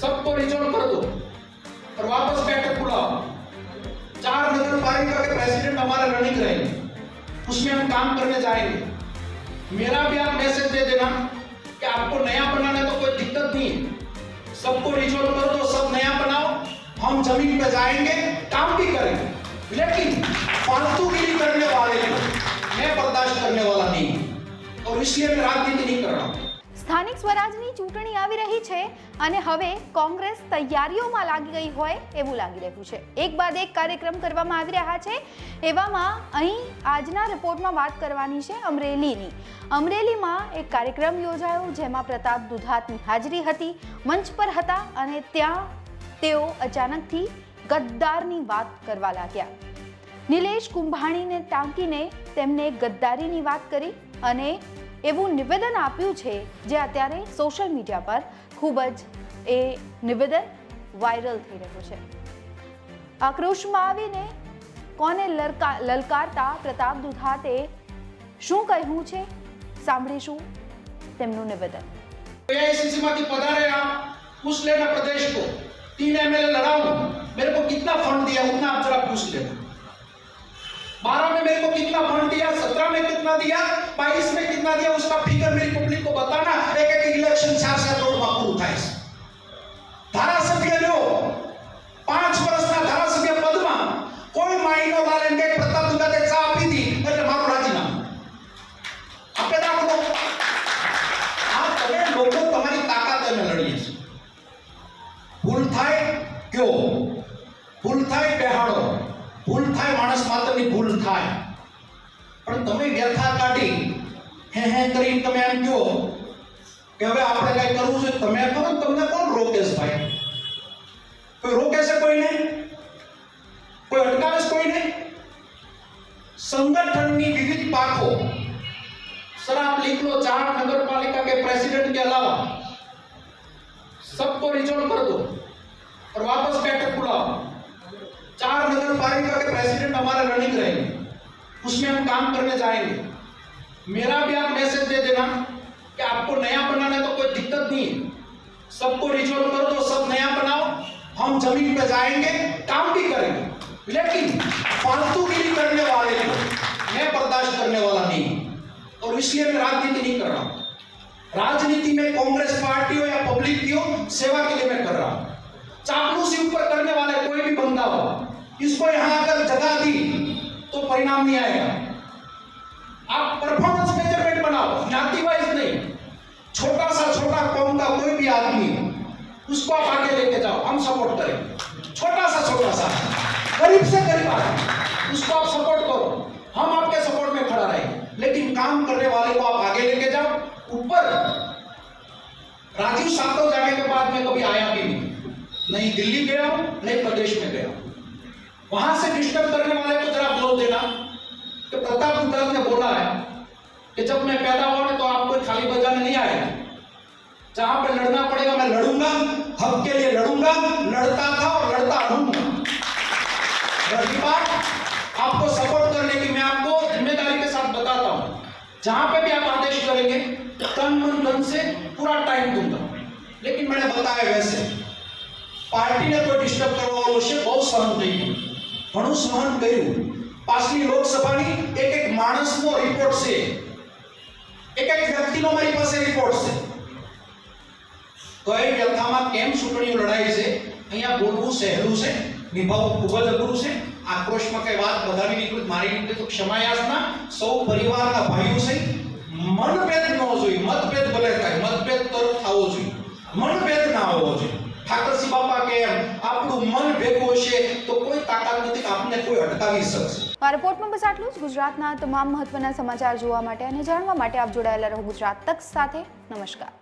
सबको रिजॉल्व कर दो और वापस बैठक बुलाओ चार नगर पालिका के प्रेसिडेंट हमारे रनिंग रहेंगे। उसमें हम काम करने जाएँगे। मेरा भी आप मैसेज दे देना कि आपको नया बनाना तो कोई दिक्कत नहीं है। सबको रिजॉल्व कर दो, सब नया बनाओ। हम ज़मीन पे जाएँगे, काम भी करेंगे। लेकिन फालतूगिरी करने वाले मैं बर्दाश्त करने वाला नहीं। और इसलिए मैं राजनीति नहीं कर रहा हूँ। સ્થાનિક સ્વરાજની ચૂંટણી આવી રહી છે અને હવે કોંગ્રેસ તૈયારીઓમાં લાગી ગઈ હોય એવું લાગી રહ્યું છે. એક બાદ એક કાર્યક્રમ કરવામાં આવી રહ્યા છે. એવામાં અહીં આજના રિપોર્ટમાં વાત કરવાની છે અમરેલીની. અમરેલીમાં એક કાર્યક્રમ યોજાયો જેમાં પ્રતાપ દુધાતની હાજરી હતી, મંચ પર હતા અને ત્યાં તેઓ અચાનકથી ગદ્દારની વાત કરવા લાગ્યા. નિલેશ કુંભાણીને ટાંકીને તેમને ગદ્દારીની વાત કરી અને એવું નિવેદન આપ્યું છે જે અત્યારે સોશિયલ મીડિયા પર ખૂબ જ એ નિવેદન વાયરલ થઈ રહ્યું છે આક્રોશમાં આવીને કોને લલકા લલકારતા પ્રતાપ દુધાતે શું કહ્યું છે સાંભળીશું તેમનું નિવેદન एआईसीसी માંથી पधारे आप पूछ लेना प्रदेश को तीन एमएलए लड़ाऊं मेरे को कितना फंड दिया उतना आप जरा पूछ लेना बारह में मेरे को कितना फंड दिया सत्रह में कितना दिया बाईस में कितना दिया उसका फिगर मेरी पब्लिक को बताना एक एक इलेक्शन चार चार करोड़ बापू उठाए ધારાસભ્ય લ્યો પાંચ વર્ષના ધારાસભ્ય પદમાં કોઈ માહિનો લાલે કે પ્રતાપ દુગાતે ચા આપી દી એટલે મારું રાજીનામું આપે દાખલો આ તમે લોકો તમારી તાકાત અમે લડીએ છીએ ભૂલ થાય કયો ભૂલ થાય બેહાડો ભૂલ થાય માણસ માત્રની ભૂલ થાય પણ તમે વ્યથા કાઢી હે હે કરીને તમે એમ કહો કે હવે આપણે કઈ કરવું છે તમે કરો ને તમને કોણ રોકે છે ભાઈ કોઈ રોકે છે કોઈને કોઈ અટકાવે છે કોઈને संगठन की विविध पाखों सर आप लिख लो चार नगर पालिका के प्रेसिडेंट के अलावा सबको रिजॉल्व कर दो उसमें हम काम करने जाएँगे। मेरा भी आप मैसेज दे देना कि आपको नया बनाना तो कोई दिक्कत नहीं है। सबको रिजॉल्व कर दो सब नया बनाओ। हम ज़मीन पे जाएँगे, काम भी करेंगे। लेकिन फालतू फालतूगिरी करने वाले मैं बर्दाश्त करने वाला नहीं। और इसलिए मैं राजनीति नहीं कर रहा राजनीति में कांग्रेस पार्टी हो या पब्लिक की हो, सेवा के लिए मैं कर रहा हूँ। चापलूसी ऊपर करने वाले कोई भी बंदा हो, इसको यहाँ अगर जगह दी तो परिणाम नहीं आएगा। आप परफॉर्मेंस मेज़रमेंट बनाओ, ज्ञाति वाइज नहीं। छोटा सा छोटा कौन का कोई भी आदमी, उसको आप आगे लेके जाओ, हम सपोर्ट करें। छोटा सा छोटा सा, गरीब से गरीब आदमी, उसको आप सपोर्ट करो। हम आपके सपोर्ट में खड़ा रहेंगे लेकिन काम करने वाले को आप आगे लेके जाओ। ऊपर, राजीव सातव जाने के बाद में कभी आया भी नहीं। नहीं दिल्ली गया नहीं प्रदेश में गया। वहाँ से डिस्टर्ब करने वाले प्रताप दुग्गल ने बोला है कि जब मैं पैदा हुआ ना तो आप कोई खाली बजाने नहीं आएगा जहां पे लड़ना पड़ेगा मैं लड़ूंगा हक के लिए लड़ूंगा लड़ता था और लड़ता रहूंगा रही बात आपको सपोर्ट करने की मैं आपको जिम्मेदारी के साथ बताता हूं जहां पे भी आप आदेश करेंगे तन मन धन से पूरा टाइम दूंगा लेकिन मैंने बताया वैसे પાર્ટીને કોઈ ડિસ્ટર્બ કરવા વાળો છે બહુ સહન થઈ ગયું ઘણું સહન કર્યું પાછલી લોકસભાની એક એક માણસનો રિપોર્ટ છે. એક એક વ્યક્તિનો મારી પાસે રિપોર્ટ છે. કઈ વ્યથામાં કેમ ચૂંટણીઓ લડાઈ છે? અહીંયા બોલવું સહેલું છે નિભાવવું ખૂબ જ અઘરું છે. આક્રોશમાં કઈ વાત વધારી નીકળી મારી નીકળી તો ક્ષમાયાસના સૌ પરિવારના ભાઈઓ છે. મનભેદ ન જોઈએ, મતભેદ ભલે થાય, મતભેદ તરફ થવો જોઈએ. મનભેદ ના હોવો જોઈએ. ઠાકરસિંહ બાપા કે આપણું મન ભેગું હશે તો કોઈ તાકાત નથી આપને કોઈ અટકાવી શકશે. આ રિપોર્ટમાં બસ આટલું જ. ગુજરાતના તમામ મહત્વના સમાચાર જોવા માટે અને જાણવા માટે આપ જોડાયેલા રહો ગુજરાત તક સાથે. નમસ્કાર.